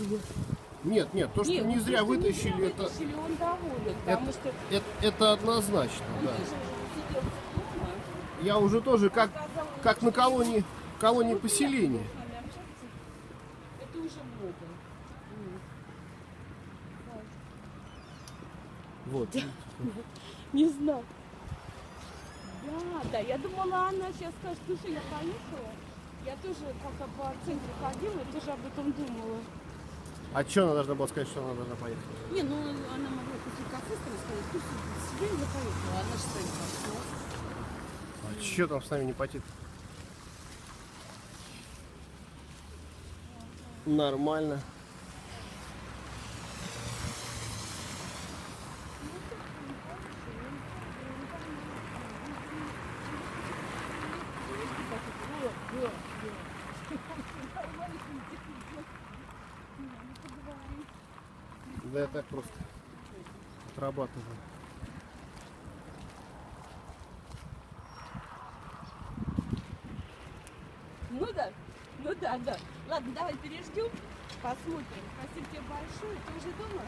вытащили. Нет, нет, то, что Нет, не зря то, не вытащили, зря это, вытащили, он доволен, потому что это, это однозначно, да. он дома. Я уже тоже как, Сказал, как на колонии, колонии поселения. Это уже. Вот. Не знаю. Да, да, я думала, она сейчас скажет, слушай, я поехала. Я тоже, пока по центру ходила, тоже об этом думала. А что она должна была сказать, что она должна поехать? Не, ну она могла после кафе сказать, ну себе я поехала, она же своим пошла. А что там с нами не потит? Нормально. Да я так просто отрабатываю. Ну да, ну да, да. Ладно, давай переждем, посмотрим. Спасибо тебе большое. Ты уже дома?